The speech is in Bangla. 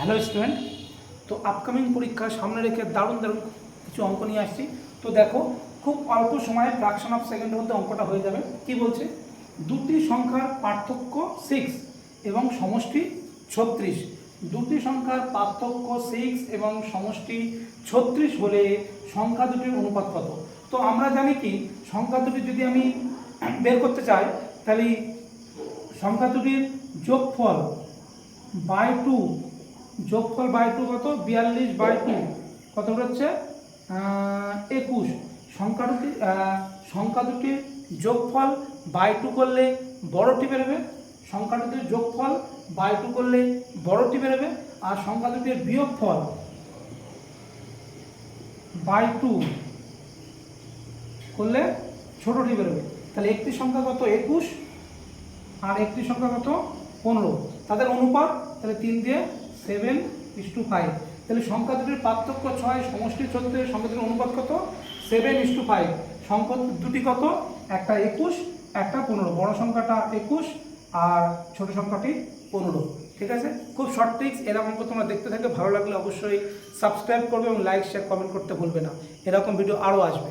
হ্যালো স্টুডেন্ট তো আপকামিং পরীক্ষা সামনে রেখে দারুণ দারুণ কিছু অঙ্ক নিয়ে আসছি। তো দেখো, খুব অল্প সময়ে ফ্র্যাকশন অফ সেকেন্ডের মধ্যে অঙ্কটা হয়ে যাবে। কি বলছে? দুটি সংখ্যার পার্থক্য সিক্স এবং সমষ্টি ছত্রিশ। দুটি সংখ্যার পার্থক্য সিক্স এবং সমষ্টি ছত্রিশ হলে সংখ্যা দুটির অনুপাত কত? তো আমরা জানি কি, সংখ্যা দুটি যদি আমি বের করতে চাই, তাহলে সংখ্যা দুটির যোগফল বাই টু যোগফল বাই টু কত? বিয়াল্লিশ বাই টু। কত হচ্ছে একুশ। সংখ্যা দুটি সংখ্যা দুটির যোগফল বাই টু করলে বড়টি বেরোবে। সংখ্যা দুটির যোগফল বাই টু করলে বড়টি বেরোবে। আর সংখ্যা দুটির বিয়োগফল বাই টু করলে ছোটটি বেরোবে। তাহলে একটি সংখ্যা কত? একুশ। আর একটি সংখ্যা কত? পনেরো। তাদের অনুপাত, তাহলে তিন দিয়ে সেভেন ইস টু ফাইভ তাহলে সংখ্যা দুটির পার্থক্য ছয়, সমষ্টি ছত্রিশ, সংখ্যা দুটির অনুপাত কত? সেভেন ইস টু ফাইভ সংখ্যা দুটি কত? একটা একুশ, একটা পনেরো। বড় সংখ্যাটা একুশ আর ছোট সংখ্যাটি পনেরো। ঠিক আছে? খুব শর্ট ট্রিক্স এরকম তোমরা দেখতে থাকলে ভালো লাগলে অবশ্যই সাবস্ক্রাইব করবে এবং লাইক শেয়ার কমেন্ট করতে ভুলবে না। এরকম ভিডিও আরও আসবে।